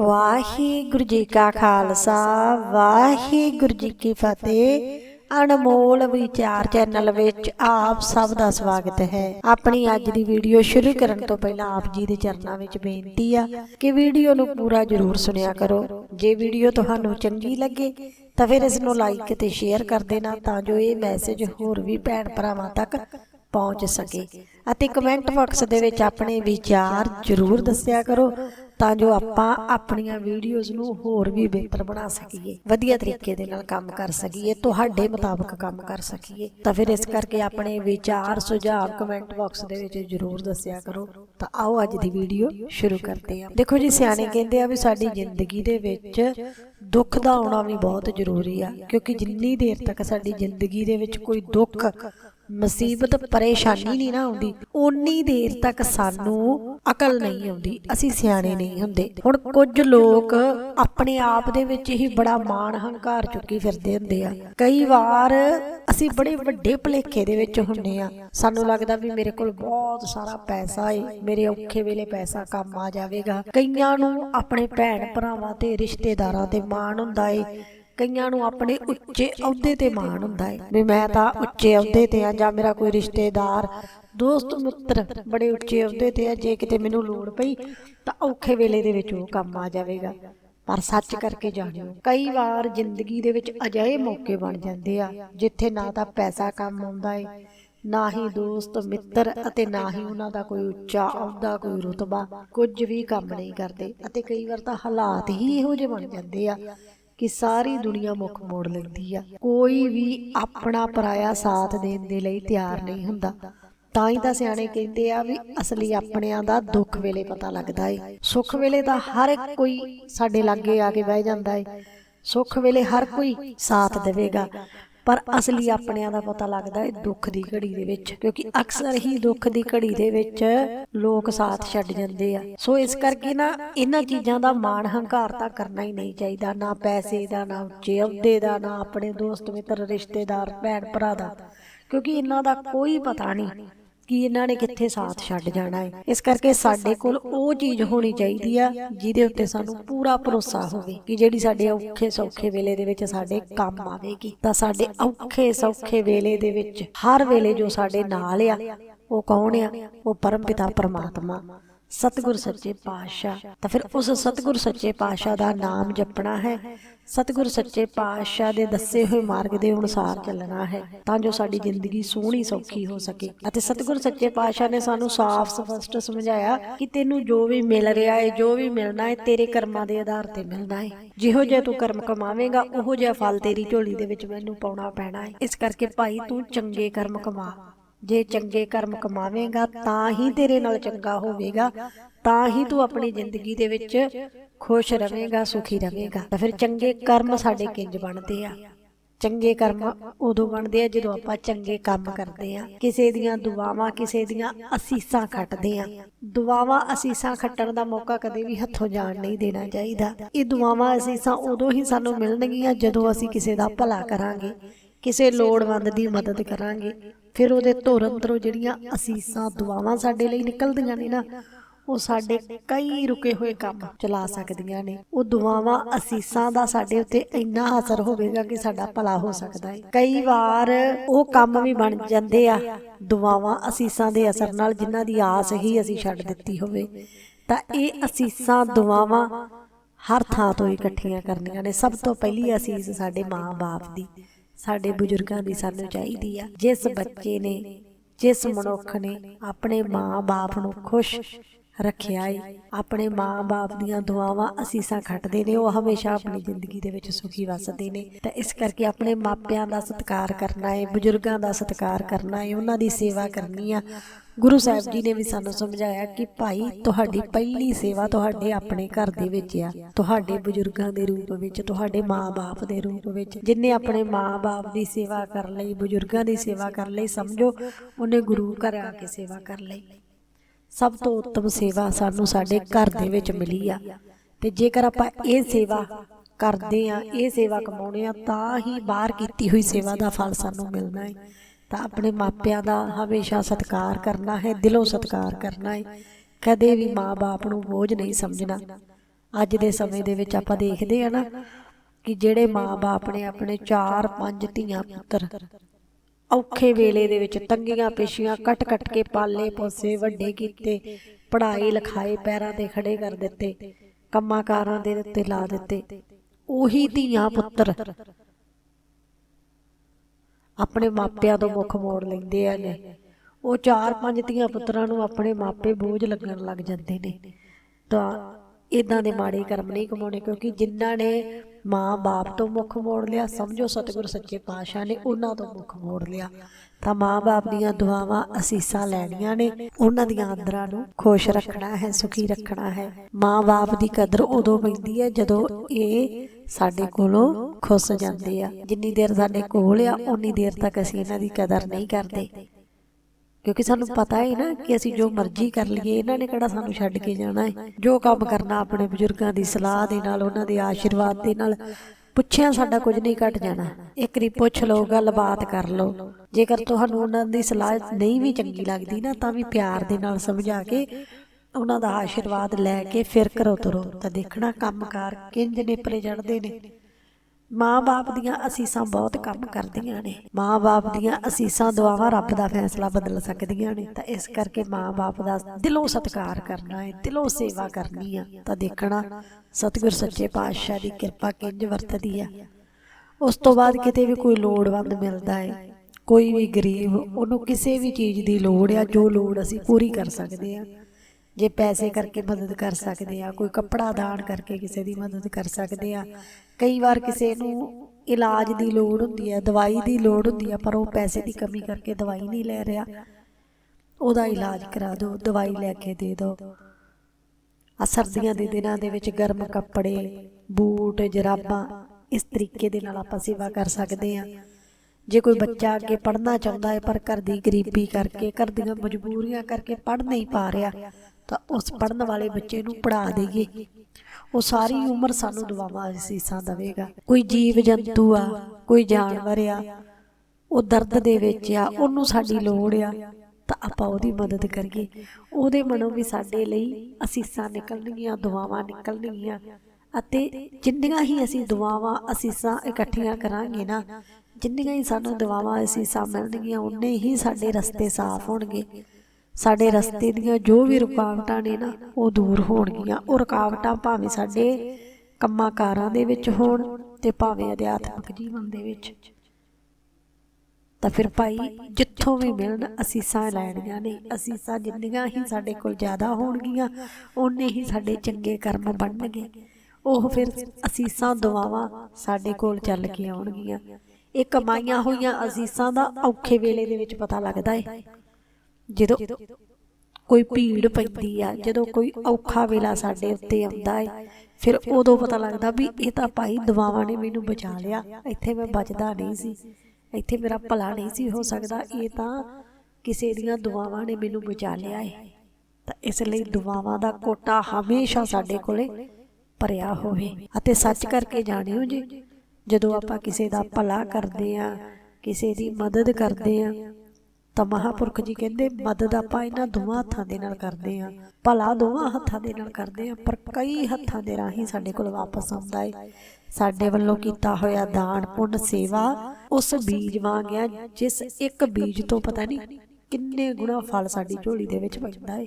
ਵਾਹਿਗੁਰੂ ਜੀ ਕਾ ਖਾਲਸਾ, ਵਾਹਿਗੁਰੂ ਜੀ ਕੀ ਫਤਿਹ। ਅਨਮੋਲ ਵਿਚਾਰ ਚੈਨਲ ਵਿੱਚ ਆਪ ਸਭ ਦਾ ਸਵਾਗਤ ਹੈ। ਆਪਣੀ ਅੱਜ ਦੀ ਵੀਡੀਓ ਸ਼ੁਰੂ ਕਰਨ ਤੋਂ ਪਹਿਲਾਂ ਆਪ ਜੀ ਦੇ ਚਰਨਾਂ ਵਿੱਚ ਬੇਨਤੀ ਆ ਕਿ ਵੀਡੀਓ ਨੂੰ ਪੂਰਾ ਜ਼ਰੂਰ ਸੁਣਿਆ ਕਰੋ। ਜੇ ਵੀਡੀਓ ਤੁਹਾਨੂੰ ਚੰਗੀ ਲੱਗੇ, ਤਾਂ ਫਿਰ ਇਸ ਨੂੰ ਲਾਈਕ ਤੇ ਸ਼ੇਅਰ ਕਰ ਦੇਣਾ ਤਾਂ ਜੋ ਇਹ ਮੈਸੇਜ ਹੋਰ ਵੀ ਭੈਣ ਭਰਾਵਾਂ ਤੱਕ ਪਹੁੰਚ ਸਕੇ। ਅਤੇ ਕਮੈਂਟ ਬਾਕਸ ਦੇ ਵਿੱਚ ਆਪਣੇ ਵਿਚਾਰ ਜ਼ਰੂਰ ਦੱਸਿਆ ਕਰੋ ਤਾਂ ਜੋ ਆਪਾਂ ਆਪਣੀਆਂ ਵੀਡੀਓਜ਼ ਨੂੰ ਹੋਰ ਵੀ ਬਿਹਤਰ ਬਣਾ ਸਕੀਏ। ਵਧੀਆ ਤਰੀਕੇ ਦੇ ਨਾਲ ਕੰਮ ਕਰ ਸਕੀਏ ਤੁਹਾਡੇ ਮੁਤਾਬਕ ਕੰਮ ਕਰ ਸਕੀਏ। ਤਾਂ ਫਿਰ ਇਸ ਕਰਕੇ ਆਪਣੇ ਵਿਚਾਰ ਸੁਝਾਅ ਕਮੈਂਟ ਬਾਕਸ ਦੇ ਵਿੱਚ ਜ਼ਰੂਰ ਦੱਸਿਆ ਕਰੋ। ਤਾਂ ਆਓ ਅੱਜ ਦੀ ਵੀਡੀਓ ਸ਼ੁਰੂ ਕਰਦੇ ਹਾਂ। ਦੇਖੋ ਜੀ ਸਿਆਣੇ ਕਹਿੰਦੇ ਆ ਵੀ ਸਾਡੀ ਜ਼ਿੰਦਗੀ ਦੇ ਵਿੱਚ ਦੁੱਖ ਦਾ ਆਉਣਾ ਵੀ ਬਹੁਤ ਜ਼ਰੂਰੀ ਆ ਕਿਉਂਕਿ ਜਿੰਨੀ ਦੇਰ ਤੱਕ ਸਾਡੀ ਜ਼ਿੰਦਗੀ ਦੇ ਵਿੱਚ ਕੋਈ ਦੁੱਖ ਮੁਸੀਬਤ, ਪਰੇਸ਼ਾਨੀ ਨਹੀਂ ਨਾ ਆਉਂਦੀ। ਓਨੀ ਦੇਰ ਤੱਕ ਸਾਨੂੰ ਅਕਲ ਨਹੀਂ ਆਉਂਦੀ। ਅਸੀਂ ਸਿਆਣੇ ਨਹੀਂ ਹੁੰਦੇ। ਹੁਣ ਕੁਝ ਲੋਕ ਆਪਣੇ ਆਪ ਦੇ ਵਿੱਚ ਹੀ ਬੜਾ ਮਾਣ ਹੰਕਾਰ ਚੁੱਕੀ ਫਿਰਦੇ ਹੁੰਦੇ ਆ। ਕਈ ਵਾਰ ਅਸੀਂ ਬੜੇ ਵੱਡੇ ਭਲੇਖੇ ਦੇ ਵਿੱਚ ਹੁੰਨੇ ਆ। ਸਾਨੂੰ ਲੱਗਦਾ ਵੀ ਮੇਰੇ ਕੋਲ ਬਹੁਤ ਸਾਰਾ ਪੈਸਾ ਏ। ਮੇਰੇ ਔਖੇ ਵੇਲੇ ਪੈਸਾ ਕੰਮ ਆ ਜਾਵੇਗਾ। ਕਈਆਂ ਨੂੰ ਆਪਣੇ ਭੈਣ ਭਰਾਵਾਂ ਤੇ ਰਿਸ਼ਤੇਦਾਰਾਂ ਤੇ ਮਾਣ ਹੁੰਦਾ ਏ। ਕਈਆਂ ਨੂੰ ਆਪਣੇ ਉੱਚੇ ਅਹੁਦੇ ਤੇ ਮਾਣ ਹੁੰਦਾ ਹੈ ਵੀ ਮੈਂ ਤਾਂ ਉੱਚੇ ਅਹੁਦੇ ਤੇ ਆ ਜਾਂ ਮੇਰਾ ਕੋਈ ਰਿਸ਼ਤੇਦਾਰ ਦੋਸਤ ਮਿੱਤਰ ਬੜੇ ਉੱਚੇ ਅਹੁਦੇ ਤੇ ਆ। ਜੇ ਕਿਤੇ ਮੈਨੂੰ ਲੋੜ ਪਈ ਤਾਂ ਔਖੇ ਵੇਲੇ ਦੇ ਵਿੱਚ ਉਹ ਕੰਮ ਆ ਜਾਵੇਗਾ। ਪਰ ਸੱਚ ਕਰਕੇ ਜਾਣਿਓ ਕਈ ਵਾਰ ਜ਼ਿੰਦਗੀ ਦੇ ਵਿੱਚ ਅਜਿਹੇ ਮੌਕੇ ਬਣ ਜਾਂਦੇ ਆ ਜਿੱਥੇ ਨਾ ਤਾਂ ਪੈਸਾ ਕੰਮ ਆਉਂਦਾ ਏ ਨਾ ਹੀ ਦੋਸਤ ਮਿੱਤਰ ਅਤੇ ਨਾ ਹੀ ਉਹਨਾਂ ਦਾ ਕੋਈ ਉੱਚਾ ਅਹੁਦਾ ਕੋਈ ਰੁਤਬਾ ਕੁਝ ਵੀ ਕੰਮ ਨਹੀਂ ਕਰਦੇ ਅਤੇ ਕਈ ਵਾਰ ਤਾਂ ਹਾਲਾਤ ਹੀ ਇਹੋ ਜਿਹੇ ਬਣ ਜਾਂਦੇ ਆ ਕਿ ਸਾਰੀ ਦੁਨੀਆ ਮੁੱਖ ਮੋੜ ਲੈਂਦੀ ਆ। ਕੋਈ ਵੀ ਆਪਣਾ ਪਰਾਇਆ ਸਾਥ ਦੇਣ ਦੇ ਲਈ ਤਿਆਰ ਨਹੀਂ ਹੁੰਦਾ। ਤਾਂ ਹੀ ਤਾਂ ਸਿਆਣੇ ਕਹਿੰਦੇ ਆ ਵੀ ਅਸਲੀ ਆਪਣਿਆਂ ਦਾ ਦੁੱਖ ਵੇਲੇ ਪਤਾ ਲੱਗਦਾ ਏ। ਸੁੱਖ ਵੇਲੇ ਤਾਂ ਹਰ ਇੱਕ ਕੋਈ ਸਾਡੇ ਲਾਗੇ ਆ ਕੇ ਬਹਿ ਜਾਂਦਾ ਏ। ਸੁੱਖ ਵੇਲੇ ਹਰ ਕੋਈ ਸਾਥ ਦੇਵੇਗਾ। ਪਰ ਅਸਲੀ ਆਪਣਿਆਂ ਦਾ ਪਤਾ ਲੱਗਦਾ ਹੈ ਦੁੱਖ ਦੀ ਘੜੀ ਦੇ ਵਿੱਚ, ਕਿਉਂਕਿ ਅਕਸਰ ਹੀ ਦੁੱਖ ਦੀ ਘੜੀ ਦੇ ਵਿੱਚ ਲੋਕ ਸਾਥ ਛੱਡ ਜਾਂਦੇ ਆ। ਸੋ ਇਸ ਕਰਕੇ ਨਾ ਇਹਨਾਂ ਚੀਜ਼ਾਂ ਦਾ ਮਾਣ ਹੰਕਾਰ ਤਾਂ ਕਰਨਾ ਹੀ ਨਹੀਂ ਚਾਹੀਦਾ, ਨਾ ਪੈਸੇ ਦਾ, ਨਾ ਉੱਚੇ ਅਹੁਦੇ ਦਾ, ਨਾ ਆਪਣੇ ਦੋਸਤ ਮਿੱਤਰ, ਰਿਸ਼ਤੇਦਾਰ ਭੈਣ ਭਰਾ ਦਾ, ਕਿਉਂਕਿ ਇਹਨਾਂ ਦਾ ਕੋਈ ਪਤਾ ਨਹੀਂ ਕਿ ਇਹਨਾਂ ਨੇ ਕਿੱਥੇ ਸਾਥ ਛੱਡ ਜਾਣਾ ਹੈ। ਇਸ ਕਰਕੇ ਸਾਡੇ ਕੋਲ ਉਹ ਚੀਜ਼ ਹੋਣੀ ਚਾਹੀਦੀ ਆ, ਜਿਹਦੇ ਉੱਤੇ ਸਾਨੂੰ ਪੂਰਾ ਭਰੋਸਾ ਹੋਵੇ ਕਿ ਜਿਹੜੀ ਸਾਡੇ ਔਖੇ ਸੌਖੇ ਵੇਲੇ ਦੇ ਵਿੱਚ ਸਾਡੇ ਕੰਮ ਆਵੇਗੀ। ਤਾਂ ਸਾਡੇ ਔਖੇ ਸੌਖੇ ਵੇਲੇ ਦੇ ਵਿੱਚ ਹਰ ਵੇਲੇ ਜੋ ਸਾਡੇ ਨਾਲ ਆ, ਉਹ ਕੌਣ ਆ? ਉਹ ਪਰਮ ਪਿਤਾ ਪਰਮਾਤਮਾ। ਸਤਿਗੁਰ ਸੱਚੇ ਪਾਤਸ਼ਾਹ। ਤਾਂ ਫਿਰ ਉਸ ਸਤਿਗੁਰ ਸੱਚੇ ਪਾਤਸ਼ਾਹ ਦਾ ਨਾਮ ਜਪਣਾ ਹੈ। ਸਤਿਗੁਰ ਸੱਚੇ ਪਾਤਸ਼ਾਹ ਦੇ ਦੱਸੇ ਹੋਏ ਮਾਰਗ ਦੇ ਅਨੁਸਾਰ ਚੱਲਣਾ ਹੈ। ਤਾਂ ਜੋ ਸਾਡੀ ਜ਼ਿੰਦਗੀ ਸੋਹਣੀ, ਸੌਖੀ ਹੋ ਸਕੇ। ਅਤੇ ਸਤਿਗੁਰ ਸੱਚੇ ਪਾਤਸ਼ਾਹ ਨੇ ਸਾਨੂੰ ਸਾਫ਼, ਸਪਸ਼ਟ ਸਮਝਾਇਆ ਕਿ ਤੈਨੂੰ ਜੋ ਵੀ ਮਿਲ ਰਿਹਾ ਹੈ, ਜੋ ਵੀ ਮਿਲਣਾ ਹੈ, ਤੇਰੇ ਕਰਮਾਂ ਦੇ ਆਧਾਰ ਤੇ ਮਿਲਣਾ ਹੈ। ਜਿਹੋ ਜਿਹਾ ਤੂੰ ਕਰਮ ਕਮਾਵੇਂਗਾ, ਉਹੋ ਜਿਹਾ ਫਲ ਤੇਰੀ ਝੋਲੀ ਦੇ ਵਿੱਚ ਮੈਨੂੰ ਪਾਉਣਾ ਪੈਣਾ ਹੈ। ਇਸ ਕਰਕੇ ਭਾਈ ਤੂੰ ਚੰਗੇ ਕਰਮ ਕਮਾ। ਜੇ ਚੰਗੇ ਕਰਮ ਕਮਾਵੇਂਗਾ, ਤਾਂ ਹੀ ਤੇਰੇ ਨਾਲ ਚੰਗਾ ਹੋਵੇਗਾ। ਤਾਂ ਹੀ ਤੂੰ ਆਪਣੀ ਜ਼ਿੰਦਗੀ ਦੇ ਵਿੱਚ ਖੁਸ਼ ਰਹੇਗਾ, ਸੁਖੀ ਰਹੇਗਾ। ਤਾਂ ਫਿਰ ਚੰਗੇ ਕਰਮ ਸਾਡੇ ਕਿੰਜ ਬਣਦੇ ਆ? ਚੰਗੇ ਕਰਮ ਉਦੋਂ ਬਣਦੇ ਆ ਜਦੋਂ ਆਪਾਂ ਚੰਗੇ ਕੰਮ ਕਰਦੇ ਆ। ਕਿਸੇ ਦੀਆਂ ਦੁਆਵਾਂ, ਕਿਸੇ ਦੀਆਂ ਅਸੀਸਾਂ ਖੱਟਦੇ ਆ। ਦੁਆਵਾਂ, ਅਸੀਸਾਂ ਖੱਟਣ ਦਾ ਮੌਕਾ ਕਦੇ ਵੀ ਹੱਥੋਂ ਜਾਣ ਨਹੀਂ ਦੇਣਾ ਚਾਹੀਦਾ। ਇਹ ਦੁਆਵਾਂ, ਅਸੀਸਾਂ ਉਦੋਂ ਹੀ ਸਾਨੂੰ ਮਿਲਣਗੀਆਂ ਜਦੋਂ ਅਸੀਂ ਕਿਸੇ ਦਾ ਭਲਾ ਕਰਾਂਗੇ, ਕਿਸੇ ਲੋੜਵੰਦ ਦੀ ਮਦਦ ਕਰਾਂਗੇ। ਫਿਰ ਉਹਦੇ ਧੁਰ ਅੰਦਰੋਂ ਜਿਹੜੀਆਂ ਅਸੀਸਾਂ, ਦੁਆਵਾਂ ਸਾਡੇ ਲਈ ਨਿਕਲਦੀਆਂ ਨੇ ਨਾ, ਉਹ ਸਾਡੇ ਕਈ ਰੁਕੇ ਹੋਏ ਕੰਮ ਚਲਾ ਸਕਦੀਆਂ ਨੇ। ਉਹ ਦੁਆਵਾਂ, ਅਸੀਸਾਂ ਦਾ ਸਾਡੇ ਉੱਤੇ ਇੰਨਾ ਅਸਰ ਹੋਵੇਗਾ ਕਿ ਸਾਡਾ ਭਲਾ ਹੋ ਸਕਦਾ ਹੈ। ਕਈ ਵਾਰ ਉਹ ਕੰਮ ਵੀ ਬਣ ਜਾਂਦੇ ਆ, ਦੁਆਵਾਂ, ਅਸੀਸਾਂ ਦੇ ਅਸਰ ਨਾਲ ਜਿਨ੍ਹਾਂ ਦੀ ਆਸ ਹੀ ਅਸੀਂ ਛੱਡ ਦਿੱਤੀ ਹੋਵੇ। ਤਾਂ ਇਹ ਅਸੀਸਾਂ, ਦੁਆਵਾਂ ਹਰ ਥਾਂ ਤੋਂ ਇਕੱਠੀਆਂ ਕਰਨੀਆਂ ਨੇ। ਸਭ ਤੋਂ ਪਹਿਲੀ ਅਸੀਸ ਸਾਡੇ ਮਾਂ-ਬਾਪ ਦੀ। ਸਾਡੇ ਬਜ਼ੁਰਗਾਂ ਦੀ ਸਾਨੂੰ ਚਾਹੀਦੀ ਆ। ਜਿਸ ਬੱਚੇ ਨੇ ਜਿਸ ਮਨੁੱਖ ਨੇ ਆਪਣੇ ਮਾਂ-ਬਾਪ ਨੂੰ ਖੁਸ਼ ਰੱਖਿਆ ਏ। ਆਪਣੇ ਮਾਂ-ਬਾਪ ਦੀਆਂ ਦੁਆਵਾਂ ਅਸੀਸਾਂ ਖੱਟਦੇ ਨੇ, ਉਹ ਹਮੇਸ਼ਾ ਆਪਣੀ ਜ਼ਿੰਦਗੀ ਦੇ ਵਿੱਚ ਸੁਖੀ ਵਸਦੇ ਨੇ। ਤਾਂ ਇਸ ਕਰਕੇ ਆਪਣੇ ਮਾਪਿਆਂ ਦਾ ਸਤਿਕਾਰ ਕਰਨਾ ਏ, ਬਜ਼ੁਰਗਾਂ ਦਾ ਸਤਿਕਾਰ ਕਰਨਾ ਏ, ਉਹਨਾਂ ਦੀ ਸੇਵਾ ਕਰਨੀ ਆ। ਗੁਰੂ ਸਾਹਿਬ ਜੀ ਨੇ ਵੀ ਸਾਨੂੰ ਸਮਝਾਇਆ ਕਿ ਭਾਈ, ਤੁਹਾਡੀ ਪਹਿਲੀ ਸੇਵਾ ਤੁਹਾਡੇ ਆਪਣੇ ਘਰ ਦੇ ਵਿੱਚ ਆ। ਤੁਹਾਡੇ ਬਜ਼ੁਰਗਾਂ ਦੇ ਰੂਪ ਵਿੱਚ, ਤੁਹਾਡੇ ਮਾਂ-ਬਾਪ ਦੇ ਰੂਪ ਵਿੱਚ। ਜਿਨਨੇ ਆਪਣੇ ਮਾਂ-ਬਾਪ ਦੀ ਸੇਵਾ ਕਰ ਲਈ, ਬਜ਼ੁਰਗਾਂ ਦੀ ਸੇਵਾ ਕਰ ਲਈ, ਸਮਝੋ, ਉਹਨੇ ਗੁਰੂ ਘਰ ਆ ਕੇ ਸੇਵਾ ਕਰ ਲਈ। ਸਭ ਤੋਂ ਉੱਤਮ ਸੇਵਾ ਸਾਨੂੰ ਸਾਡੇ ਘਰ ਦੇ ਵਿੱਚ ਮਿਲੀ ਆ। ਤੇ ਜੇਕਰ ਆਪਾਂ ਇਹ ਸੇਵਾ ਕਰਦੇ ਆ, ਇਹ ਸੇਵਾ ਕਮਾਉਣੇ ਆ, ਤਾਂ ਹੀ ਬਾਹਰ ਕੀਤੀ ਹੋਈ ਸੇਵਾ ਦਾ ਫਲ ਸਾਨੂੰ ਮਿਲਣਾ ਹੈ ਤਾਂ ਆਪਣੇ ਮਾਪਿਆਂ ਦਾ ਹਮੇਸ਼ਾ ਸਤਿਕਾਰ ਕਰਨਾ ਹੈ, ਦਿਲੋਂ ਸਤਿਕਾਰ ਕਰਨਾ ਹੈ ਕਦੇ ਵੀ ਮਾਂ-ਬਾਪ ਨੂੰ ਬੋਝ ਨਹੀਂ ਸਮਝਣਾ। ਅੱਜ ਦੇ ਸਮੇਂ ਦੇ ਵਿੱਚ ਆਪਾਂ ਦੇਖਦੇ ਆ ਨਾ ਕਿ ਜਿਹੜੇ ਮਾਂ-ਬਾਪ ਨੇ ਆਪਣੇ 4-5 ਧੀਆਂ ਪੁੱਤਰ ਔਖੇ ਵੇਲੇ ਦੇ ਵਿੱਚ ਤੰਗੀਆਂ ਪੇਸ਼ੀਆਂ ਕੱਟ-ਕੱਟ ਕੇ ਪਾਲੇ ਪੋਸੇ ਵੱਡੇ ਕੀਤੇ, ਪੜ੍ਹਾਈ ਲਿਖਾਈ ਪੈਰਾਂ ਤੇ ਖੜੇ ਕਰ ਦਿੱਤੇ, ਕੰਮਾਂ ਦੇ ਉੱਤੇ ਲਾ ਦਿੱਤੇ। ਉਹੀ ਧੀਆਂ ਪੁੱਤਰ ਆਪਣੇ ਮਾਪਿਆਂ ਤੋਂ ਮੁੱਖ ਮੋੜ ਲੈਂਦੇ ਆ ਨੇ ਉਹ ਚਾਰ ਪੰਜ ਧੀਆਂ ਪੁੱਤਰਾਂ ਨੂੰ ਆਪਣੇ ਮਾਪੇ ਬੋਝ ਲੱਗਣ ਲੱਗ ਜਾਂਦੇ ਨੇ। ਤਾਂ ਇਦਾਂ ਦੇ ਮਾੜੇ ਕਰਮ ਨਹੀਂ ਕਮਾਉਣੇ, ਕਿਉਂਕਿ ਜਿਨ੍ਹਾਂ ਨੇ ਮਾਂ-ਬਾਪ ਤੋਂ ਮੁੱਖ ਮੋੜ ਲਿਆ, ਸਮਝੋ ਸਤਿਗੁਰ ਸੱਚੇ ਪਾਤਸ਼ਾਹ ਨੇ ਉਹਨਾਂ ਤੋਂ ਮੁੱਖ ਮੋੜ ਲਿਆ। ਤਾਂ ਮਾਂ-ਬਾਪ ਦੀਆਂ ਦੁਆਵਾਂ ਅਸੀਸਾਂ ਲੈਣੀਆਂ ਨੇ, ਉਹਨਾਂ ਦੀਆਂ ਅੰਦਰਾਂ ਨੂੰ ਖੁਸ਼ ਰੱਖਣਾ ਹੈ, ਸੁਖੀ ਰੱਖਣਾ ਹੈ। ਮਾਂ-ਬਾਪ ਦੀ ਕਦਰ ਉਦੋਂ ਪੈਂਦੀ ਹੈ ਜਦੋਂ ਇਹ ਸਾਡੇ ਕੋਲੋਂ ਖੁੱਸ ਜਾਂਦੇ ਆ। ਜਿੰਨੀ ਦੇਰ ਸਾਡੇ ਕੋਲ ਆ ਉਨੀ ਦੇਰ ਤੱਕ ਅਸੀਂ ਇਹਨਾਂ ਦੀ ਕਦਰ ਨਹੀਂ ਕਰਦੇ। ਕਿਉਂਕਿ ਸਾਨੂੰ ਪਤਾ ਹੈ ਨਾ ਕਿ ਅਸੀਂ ਜੋ ਮਰਜ਼ੀ ਕਰ ਲਈਏ, ਇਹਨਾਂ ਨੇ ਕਿਹੜਾ ਸਾਨੂੰ ਛੱਡ ਕੇ ਜਾਣਾ ਹੈ? ਜੋ ਕੰਮ ਕਰਨਾ ਆਪਣੇ ਬਜ਼ੁਰਗਾਂ ਦੀ ਸਲਾਹ ਦੇ ਨਾਲ, ਉਹਨਾਂ ਦੇ ਆਸ਼ੀਰਵਾਦ ਦੇ ਨਾਲ, ਪੁੱਛਿਆ ਸਾਡਾ ਕੁਝ ਨਹੀਂ ਘਟ ਜਾਣਾ। ਇੱਕ ਰੀ ਪੁੱਛ ਲਓ, ਗੱਲਬਾਤ ਕਰ ਲਓ। ਜੇਕਰ ਤੁਹਾਨੂੰ ਉਹਨਾਂ ਦੀ ਸਲਾਹ ਨਹੀਂ ਵੀ ਚੰਗੀ ਲੱਗਦੀ ਨਾ, ਤਾਂ ਵੀ ਪਿਆਰ ਦੇ ਨਾਲ ਸਮਝਾ ਕੇ ਉਹਨਾਂ ਦਾ ਆਸ਼ੀਰਵਾਦ ਲੈ ਕੇ ਫਿਰ ਕਰੋ ਤੁਰੋ। ਤਾਂ ਦੇਖਣਾ, ਕੰਮਕਾਰ ਕਿੰਜ ਨੇਪਰੇ ਚੜਦੇ ਨੇ। ਮਾਂ-ਬਾਪ ਦੀਆਂ ਅਸੀਸਾਂ ਬਹੁਤ ਕੰਮ ਕਰਦੀਆਂ ਨੇ। ਮਾਂ-ਬਾਪ ਦੀਆਂ ਅਸੀਸਾਂ ਦੁਆਵਾਂ ਰੱਬ ਦਾ ਫੈਸਲਾ ਬਦਲ ਸਕਦੀਆਂ ਨੇ। ਤਾਂ ਇਸ ਕਰਕੇ ਮਾਂ-ਬਾਪ ਦਾ ਦਿਲੋਂ ਸਤਿਕਾਰ ਕਰਨਾ ਹੈ, ਦਿਲੋਂ ਸੇਵਾ ਕਰਨੀ ਆ। ਤਾਂ ਦੇਖਣਾ, ਸਤਿਗੁਰ ਸੱਚੇ ਪਾਤਸ਼ਾਹ ਦੀ ਕਿਰਪਾ ਕਿੰਜ ਵਰਤਦੀ ਆ। ਉਸ ਤੋਂ ਬਾਅਦ ਕਿਤੇ ਵੀ ਕੋਈ ਲੋੜਵੰਦ ਮਿਲਦਾ ਹੈ, ਕੋਈ ਵੀ ਗਰੀਬ, ਉਹਨੂੰ ਕਿਸੇ ਵੀ ਚੀਜ਼ ਦੀ ਲੋੜ ਆ, ਜੋ ਲੋੜ ਅਸੀਂ ਪੂਰੀ ਕਰ ਸਕਦੇ ਆ। ਜੇ ਪੈਸੇ ਕਰਕੇ ਮਦਦ ਕਰ ਸਕਦੇ ਆ ਕੋਈ ਕੱਪੜਾ ਦਾਨ ਕਰਕੇ ਕਿਸੇ ਦੀ ਮਦਦ ਕਰ ਸਕਦੇ ਆ। ਕਈ ਵਾਰ ਕਿਸੇ ਨੂੰ ਇਲਾਜ ਦੀ ਲੋੜ ਹੁੰਦੀ ਹੈ ਦਵਾਈ ਦੀ ਲੋੜ ਹੁੰਦੀ ਹੈ ਪਰ ਉਹ ਪੈਸੇ ਦੀ ਕਮੀ ਕਰਕੇ ਦਵਾਈ ਨਹੀਂ ਲੈ ਰਿਹਾ। ਉਹਦਾ ਇਲਾਜ ਕਰਾ ਦਿਓ ਦਵਾਈ ਲੈ ਕੇ ਦੇ ਦਿਓ। ਆ ਸਰਦੀਆਂ ਦੇ ਦਿਨਾਂ ਦੇ ਵਿੱਚ ਗਰਮ ਕੱਪੜੇ ਬੂਟ ਜਰਾਬਾਂ ਇਸ ਤਰੀਕੇ ਦੇ ਨਾਲ ਆਪਾਂ ਸੇਵਾ ਕਰ ਸਕਦੇ ਆ। ਜੇ ਕੋਈ ਬੱਚਾ ਅੱਗੇ ਪੜ੍ਹਨਾ ਚਾਹੁੰਦਾ ਹੈ ਪਰ ਘਰ ਦੀ ਗਰੀਬੀ ਕਰਕੇ ਘਰ ਦੀਆਂ ਮਜਬੂਰੀਆਂ ਕਰਕੇ ਪੜ੍ਹ ਨਹੀਂ ਪਾ ਰਿਹਾ ਤਾਂ ਉਸ ਪੜਨ ਵਾਲੇ ਬੱਚੇ ਨੂੰ ਪੜ੍ਹਾ ਦੇਈਏ। ਉਹ ਸਾਰੀ ਉਮਰ ਸਾਨੂੰ ਦੁਆਵਾਂ ਅਸੀਸਾਂ ਦੇਵੇਗਾ। ਕੋਈ ਜੀਵ ਜੰਤੂ ਆ, ਕੋਈ ਜਾਨਵਰ ਆ, ਉਹ ਦਰਦ ਦੇ ਵਿੱਚ ਆ, ਉਹਨੂੰ ਸਾਡੀ ਲੋੜ ਆ, ਤਾਂ ਆਪਾਂ ਉਹਦੀ ਮਦਦ ਕਰੀਏ। ਉਹਦੇ ਮਨੋਂ ਵੀ ਸਾਡੇ ਲਈ ਅਸੀਸਾਂ ਨਿਕਲਣਗੀਆਂ, ਦੁਆਵਾਂ ਨਿਕਲਣਗੀਆਂ। ਅਤੇ ਜਿੰਨੀਆਂ ਹੀ ਅਸੀਂ ਦੁਆਵਾਂ, ਅਸੀਸਾਂ ਇਕੱਠੀਆਂ ਕਰਾਂਗੇ ਨਾ, ਜਿੰਨੀਆਂ ਹੀ ਸਾਨੂੰ ਦੁਆਵਾਂ, ਅਸੀਸਾਂ ਮਿਲਣਗੀਆਂ, ਉਨੇ ਹੀ ਸਾਡੇ ਰਸਤੇ ਸਾਫ਼ ਹੋਣਗੇ। ਸਾਡੇ ਰਸਤੇ ਦੀਆਂ ਜੋ ਵੀ ਰੁਕਾਵਟਾਂ ਨੇ ਨਾ, ਉਹ ਦੂਰ ਹੋਣਗੀਆਂ। ਉਹ ਰੁਕਾਵਟਾਂ ਭਾਵੇਂ ਸਾਡੇ ਕੰਮਾਂ ਕਾਰਾਂ ਦੇ ਵਿੱਚ ਹੋਣ ਤੇ ਭਾਵੇਂ ਅਧਿਆਤਮਿਕ ਜੀਵਨ ਦੇ ਵਿੱਚ। ਤਾਂ ਫਿਰ ਭਾਈ, ਜਿੱਥੋਂ ਵੀ ਮਿਲਣ ਅਸੀਸਾਂ ਲੈਣੀਆਂ ਨੇ, ਅਸੀਸਾਂ ਜਿੰਨੀਆਂ ਹੀ ਸਾਡੇ ਕੋਲ ਜ਼ਿਆਦਾ ਹੋਣਗੀਆਂ, ਓਨੇ ਹੀ ਸਾਡੇ ਚੰਗੇ ਕਰਮ ਬਣਨਗੇ। ਉਹ ਫਿਰ ਅਸੀਸਾਂ, ਦੁਆਵਾਂ ਸਾਡੇ ਕੋਲ ਚੱਲ ਕੇ ਆਉਣਗੀਆਂ। ਇਹ ਕਮਾਈਆਂ ਹੋਈਆਂ ਅਸੀਸਾਂ ਦਾ ਔਖੇ ਵੇਲੇ ਦੇ ਵਿੱਚ ਪਤਾ ਲੱਗਦਾ ਹੈ ਜਦੋਂ ਕੋਈ ਭੀੜ ਪੈਂਦੀ ਆ ਜਦੋਂ ਕੋਈ ਔਖਾ ਵੇਲਾ ਸਾਡੇ ਉੱਤੇ ਆਉਂਦਾ ਹੈ ਫਿਰ ਉਦੋਂ ਪਤਾ ਲੱਗਦਾ ਵੀ ਇਹ ਤਾਂ ਭਾਈ ਦੁਆਵਾਂ ਨੇ ਮੈਨੂੰ ਬਚਾ ਲਿਆ ਇੱਥੇ ਮੈਂ ਬਚਦਾ ਨਹੀਂ ਸੀ ਇੱਥੇ ਮੇਰਾ ਭਲਾ ਨਹੀਂ ਸੀ ਹੋ ਸਕਦਾ ਇਹ ਤਾਂ ਕਿਸੇ ਦੀਆਂ ਦੁਆਵਾਂ ਨੇ ਮੈਨੂੰ ਬਚਾ ਲਿਆ ਹੈ ਤਾਂ ਇਸ ਲਈ ਦੁਆਵਾਂ ਦਾ ਕੋਟਾ ਹਮੇਸ਼ਾ ਸਾਡੇ ਕੋਲੇ ਭਰਿਆ ਹੋਵੇ ਅਤੇ ਸੱਚ ਕਰਕੇ ਜਾਣਿਓ ਜੀ ਜਦੋਂ ਆਪਾਂ ਕਿਸੇ ਦਾ ਭਲਾ ਕਰਦੇ ਆ ਕਿਸੇ ਦੀ ਮਦਦ ਕਰਦੇ ਆ ਤਾਂ ਮਹਾਪੁਰਖ ਜੀ ਕਹਿੰਦੇ, ਮਦਦ ਆਪਾਂ ਇਹਨਾਂ ਦੋਵਾਂ ਹੱਥਾਂ ਦੇ ਨਾਲ ਕਰਦੇ ਆ ਭਲਾ ਦੋਵਾਂ ਹੱਥਾਂ ਦੇ ਨਾਲ ਕਰਦੇ ਆ ਪਰ ਕਈ ਹੱਥਾਂ ਦੇ ਰਾਹੀਂ ਸਾਡੇ ਕੋਲ ਵਾਪਸ ਆਉਂਦਾ ਏ। ਸਾਡੇ ਵੱਲੋਂ ਕੀਤਾ ਹੋਇਆ ਦਾਨ, ਪੁੰਨ, ਸੇਵਾ, ਉਸ ਬੀਜ ਵਾਂਗ ਆ ਜਿਸ ਇੱਕ ਬੀਜ ਤੋਂ ਪਤਾ ਨਹੀਂ ਕਿੰਨੇ ਗੁਣਾ ਫਲ ਸਾਡੀ ਝੋਲੀ ਦੇ ਵਿੱਚ ਪੈਂਦਾ ਏ।